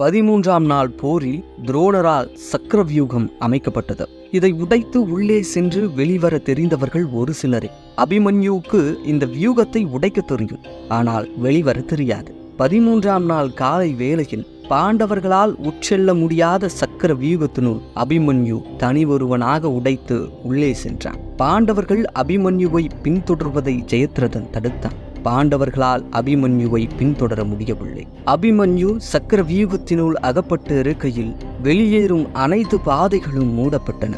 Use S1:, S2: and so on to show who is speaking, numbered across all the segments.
S1: பதிமூன்றாம் நாள் போரில் துரோணரால் சக்கரவியூகம் அமைக்கப்பட்டது. இதை உடைத்து உள்ளே சென்று வெளிவர தெரிந்தவர்கள் ஒரு சிலரே. அபிமன்யுவுக்கு இந்த வியூகத்தை உடைக்க தெரியும். ஆனால் வெளிவர தெரியாது. பதிமூன்றாம் நாள் காலை வேளையில் பாண்டவர்களால் உட்செல்ல முடியாத சக்கர வியூகத்தினுள் அபிமன்யு தனி ஒருவனாக உடைத்து உள்ளே சென்றான். பாண்டவர்கள் அபிமன்யுவை பின்தொடர்வதை ஜெயத்ரதன் தடுத்தான். பாண்டவர்களால் அபிமன்யுவை பின்தொடர முடியவில்லை. அபிமன்யு சக்கர வியூகத்தினுள் அகப்பட்டு இருக்கையில் வெளியேறும் அனைத்து பாதைகளும் மூடப்பட்டன.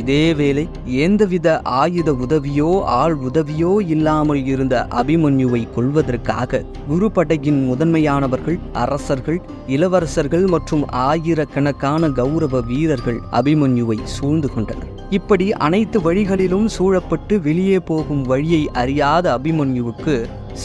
S1: இதேவேளை எந்தவித ஆயுத உதவியோ ஆள் உதவியோ இல்லாமல் இருந்த அபிமன்யுவை கொள்வதற்காக குருபடையின் முதன்மையானவர்கள் அரசர்கள் இளவரசர்கள் மற்றும் ஆயிரக்கணக்கான கௌரவ வீரர்கள் அபிமன்யுவை சூழ்ந்து கொண்டனர். இப்படி அனைத்து வழிகளிலும் சூழப்பட்டு வெளியே போகும் வழியை அறியாத அபிமன்யுவுக்கு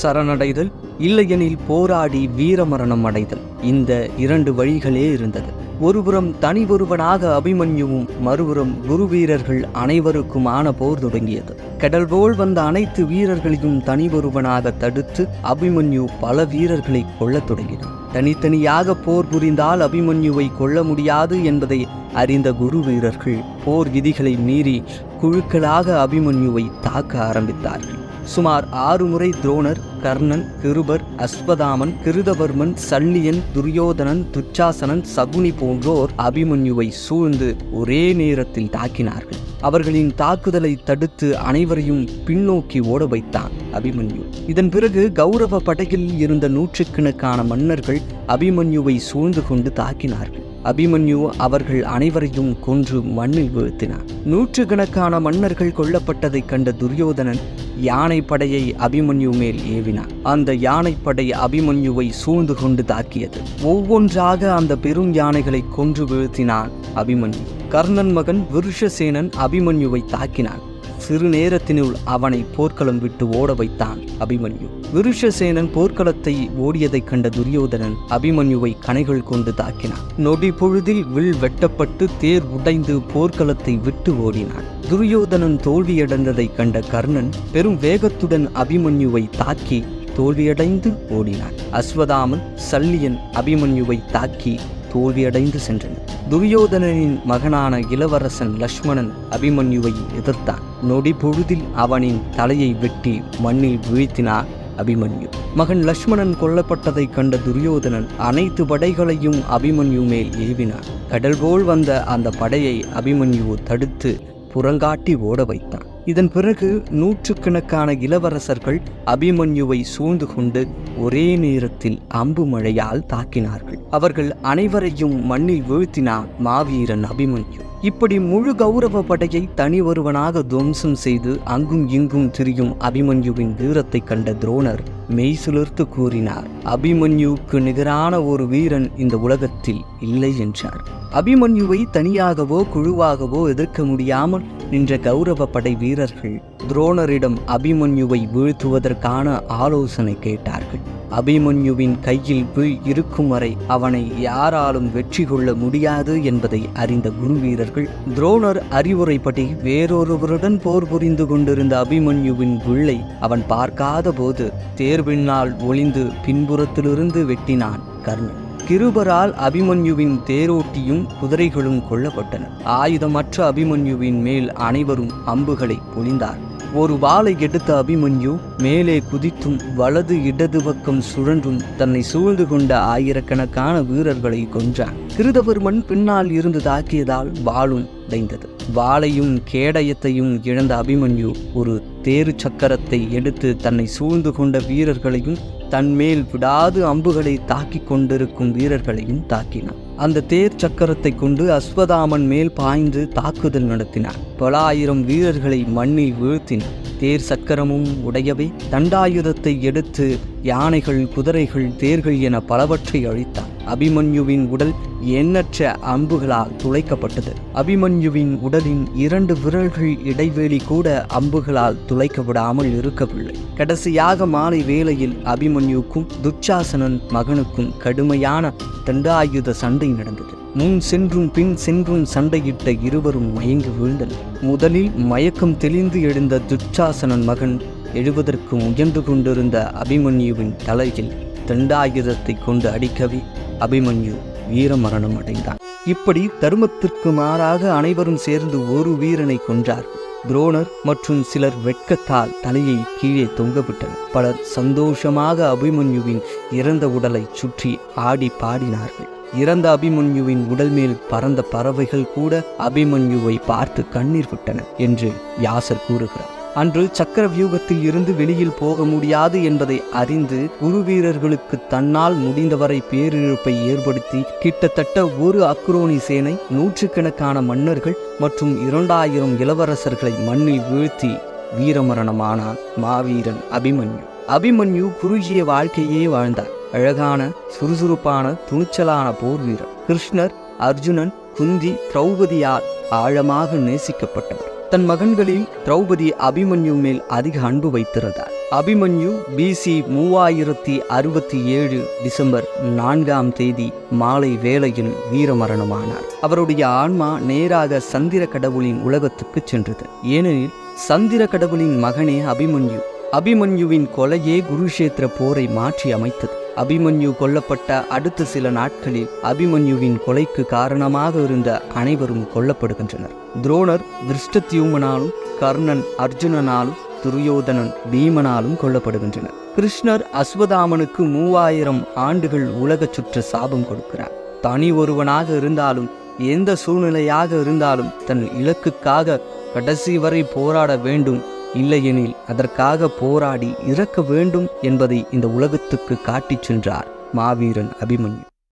S1: சரணடைதல் இல்லையெனில் போராடி வீரமரணம் அடைதல். இந்த இரண்டு வழிகளே இருந்தது. ஒருபுறம் தனி ஒருவனாக அபிமன்யுவும் மறுபுறம் குரு வீரர்கள் அனைவருக்குமான போர் தொடங்கியது. கடல் போல் வந்த அனைத்து வீரர்களையும் தனி ஒருவனாக தடுத்து அபிமன்யு பல வீரர்களை கொல்லத் தொடங்கினான் தனித்தனியாக போர் புரிந்தால் அபிமன்யுவை கொல்ல முடியாது என்பதை அறிந்த குரு வீரர்கள் போர் விதிகளை மீறி குழுக்களாக அபிமன்யுவை தாக்க ஆரம்பித்தார்கள். சுமார் ஆறு முறை துரோணர் கர்ணன் கிருபர் அஸ்வதாமன் கிருதவர்மன் சல்லியன் துரியோதனன் துச்சாசனன் சகுனி போன்றோர் அபிமன்யுவை சூழ்ந்து ஒரே நேரத்தில் தாக்கினார்கள். அவர்களின் தாக்குதலை தடுத்து அனைவரையும் பின்னோக்கி ஓட வைத்தான் அபிமன்யு. இதன் பிறகு கௌரவ படையில் இருந்த நூற்றுக்கணக்கான மன்னர்கள் அபிமன்யுவை சூழ்ந்து கொண்டு தாக்கினார்கள். அபிமன்யு அவர்கள் அனைவரையும் கொன்று மண்ணில் வீழ்த்தினார். நூற்றுக்கணக்கான மன்னர்கள் கொல்லப்பட்டதைக் கண்ட துரியோதனன் யானை படையை அபிமன்யு மேல் ஏவினார் அந்த யானைப்படை அபிமன்யுவை சூழ்ந்து கொண்டு தாக்கியது. ஒவ்வொன்றாக அந்த பெரும் யானைகளை கொன்று வீழ்த்தினான் அபிமன்யு. கர்ணன் மகன் விருஷசேனன் அபிமன்யுவை தாக்கினான். சிறு நேரத்தினுள் அவனை போர்க்களம் விட்டு ஓட வைத்தான் அபிமன்யு. விருஷசேனன் போர்க்களத்தை ஓடியதைக் கண்ட துரியோதனன் அபிமன்யுவை கணைகள் கொண்டு தாக்கினான். நொடி பொழுதில் வில் வெட்டப்பட்டு தேர் உடைந்து போர்க்களத்தை விட்டு ஓடினான். துரியோதனன் தோல்வியடைந்ததைக் கண்ட கர்ணன் பெரும் வேகத்துடன் அபிமன்யுவை தாக்கி தோல்வியடைந்து ஓடினான். அஸ்வதாமன் சல்லியன் அபிமன்யுவை தாக்கி தோல்வியடைந்து சென்றன. துரியோதனனின் மகனான இளவரசன் லக்ஷ்மணன் அபிமன்யுவை எதிர்த்தான். நொடி பொழுதில் அவனின் தலையை வெட்டி மண்ணில் வீழ்த்தினார் அபிமன்யு. மகன் லக்ஷ்மணன் கொல்லப்பட்டதைக் கண்ட துரியோதனன் அனைத்து படைகளையும் அபிமன்யு மேல் ஏவினான். கடல் போல் வந்த அந்த படையை அபிமன்யு தடுத்து புறங்காட்டி ஓட வைத்தான். இதன் பிறகு நூற்றுக்கணக்கான இளவரசர்கள் அபிமன்யுவை சூழ்ந்து கொண்டு ஒரே நேரத்தில் அம்பு மழையால் தாக்கினார்கள். அவர்கள் அனைவரையும் மண்ணில் வீழ்த்தினான் மாவீரன் அபிமன்யு. இப்படி முழு கௌரவ படையை தனி ஒருவனாக துவம்சம் செய்து அங்கும் இங்கும் திரியும் அபிமன்யுவின் வீரத்தைக் கண்ட துரோணர் மெய் சுலர்த்து கூறினார் அபிமன்யுவுக்கு நிகரான ஒரு வீரன் இந்த உலகத்தில் இல்லை என்றார். அபிமன்யுவை தனியாகவோ குழுவாகவோ எதிர்க்க முடியாமல் நின்ற கௌரவ படை வீரர்கள் துரோணரிடம் அபிமன்யுவை வீழ்த்துவதற்கான ஆலோசனை கேட்டார்கள். அபிமன்யுவின் கையில் வில் இருக்கும் வரை அவனை யாராலும் வெற்றி கொள்ள முடியாது என்பதை அறிந்த குரு வீரர்கள் துரோணர் அறிவுரைப்படி வேறொருவருடன் போர் புரிந்து கொண்டிருந்த அபிமன்யுவின் வில்லை அவன் பார்க்காத போது தேர் தேர்பின்னால் ஒளிந்து பின்புறத்திலிருந்து வெட்டினான் கர்ணன். கிருபரால் அபிமன்யுவின் தேரோட்டியும் குதிரைகளும் கொல்லப்பட்டன. ஆயுதமற்ற அபிமன்யுவின் மேல் அனைவரும் அம்புகளை பொழிந்தார் ஒரு வாளை எடுத்த அபிமன்யு மேலே குதித்தும் வலது இடது பக்கம் சுழன்றும் தன்னை சூழ்ந்து கொண்ட ஆயிரக்கணக்கான வீரர்களை கொன்றான். கிருதவர்மன் பின்னால் இருந்து தாக்கியதால் வாளும் உடைந்தது. வாளையும் கேடயத்தையும் இழந்த அபிமன்யு ஒரு தேரு சக்கரத்தை எடுத்து தன்னை சூழ்ந்து கொண்ட வீரர்களையும் தன்மேல் விடாது அம்புகளை தாக்கிக் கொண்டிருக்கும் வீரர்களையும் தாக்கினான். அந்த தேர் சக்கரத்தை கொண்டு அஸ்வதாமன் மேல் பாய்ந்து தாக்குதல் நடத்தினார் பல ஆயிரம் வீரர்களை மண்ணில் வீழ்த்தினார் தேர் சக்கரமும் உடையவை தண்டாயுதத்தை எடுத்து யானைகள் குதிரைகள் தேர்கள் என பலவற்றை அழித்தார் அபிமன்யுவின் உடல் எண்ணற்ற அம்புகளால் துளைக்கப்பட்டது. அபிமன்யுவின் உடலின் இரண்டு விரல்கள் இடைவெளி கூட அம்புகளால் துளைக்க விடாமல் இருக்கவில்லை. கடைசியாக மாலை வேளையில் அபிமன்யுக்கும் துச்சாசனன் மகனுக்கும் கடுமையான தண்டாயுத சண்டை நடந்தது. முன் சென்றும் பின் சென்றும் சண்டையிட்ட இருவரும் மயங்கி வீழ்ந்தனர். முதலில் மயக்கம் தெளிந்து எழுந்த துச்சாசனன் மகன் எழுவதற்கு முயன்று கொண்டிருந்த அபிமன்யுவின் தலையில் தண்டாயுதத்தை கொண்டு அடிக்கவே அபிமன்யு வீரமரணம் அடைந்தான் இப்படி தர்மத்திற்கு மாறாக அனைவரும் சேர்ந்து ஒரு வீரனை கொன்றார். துரோணர் மற்றும் சிலர் வெட்கத்தால் தலையை கீழே தொங்கவிட்டனர். பலர் சந்தோஷமாக அபிமன்யுவின் இறந்த உடலை சுற்றி ஆடி பாடினார்கள். இறந்த அபிமன்யுவின் உடல் மேல் பறந்த பறவைகள் கூட அபிமன்யுவை பார்த்து கண்ணீர் விட்டன என்று வியாசர் கூறுகிறார். அன்று சக்கர வியூகத்தில் இருந்து வெளியில் போக முடியாது என்பதை அறிந்து குரு வீரர்களுக்கு தன்னால் முடிந்தவரை பேரிழப்பை ஏற்படுத்தி கிட்டத்தட்ட ஒரு அக்ரோனி சேனை நூற்றுக்கணக்கான மன்னர்கள் மற்றும் இரண்டாயிரம் இளவரசர்களை மண்ணில் வீழ்த்தி வீரமரணமானான் மாவீரன் அபிமன்யு. அபிமன்யு குறுகிய வாழ்க்கையே வாழ்ந்தார். அழகான சுறுசுறுப்பான துணிச்சலான போர் வீரர் கிருஷ்ணர் அர்ஜுனன் குந்தி திரௌபதியால் ஆழமாக நேசிக்கப்பட்டவர். தன் மகன்களில் திரௌபதி அபிமன்யு மேல் அதிக அன்பு வைத்திருந்தார். அபிமன்யு பிசி மூவாயிரத்தி அறுபத்தி ஏழு டிசம்பர் நான்காம் தேதி மாலை வேளையில் வீரமரணமானார். அவருடைய ஆன்மா நேராக சந்திர கடவுளின் உலகத்துக்கு சென்றது. ஏனெனில் சந்திர கடவுளின் மகனே அபிமன்யு. அபிமன்யுவின் கொலையே குருஷேத்திர போரை மாற்றி அமைத்தது. அபிமன்யு கொல்லப்பட்ட அடுத்த சில நாட்களில் அபிமன்யுவின் கொலைக்கு காரணமாக இருந்த அனைவரும் கொல்லப்படுகின்றனர். துரோணர் திருஷ்டத்யூமனாலும் கர்ணன் அர்ஜுனனாலும் துரியோதனன் பீமனாலும் கொல்லப்படுகின்றனர். கிருஷ்ணர் அஸ்வதாமனுக்கு மூவாயிரம் ஆண்டுகள் உலக சுற்ற சாபம் கொடுக்கிறார். தனி ஒருவனாக இருந்தாலும் எந்த சூழ்நிலையாக இருந்தாலும் தன் இலக்குக்காக கடைசி வரை போராட வேண்டும் இல்லையெனில் அதற்காக போராடி இறக்க வேண்டும் என்பதை இந்த உலகத்துக்கு காட்டிச் சென்றார் மாவீரன் அபிமன்யு.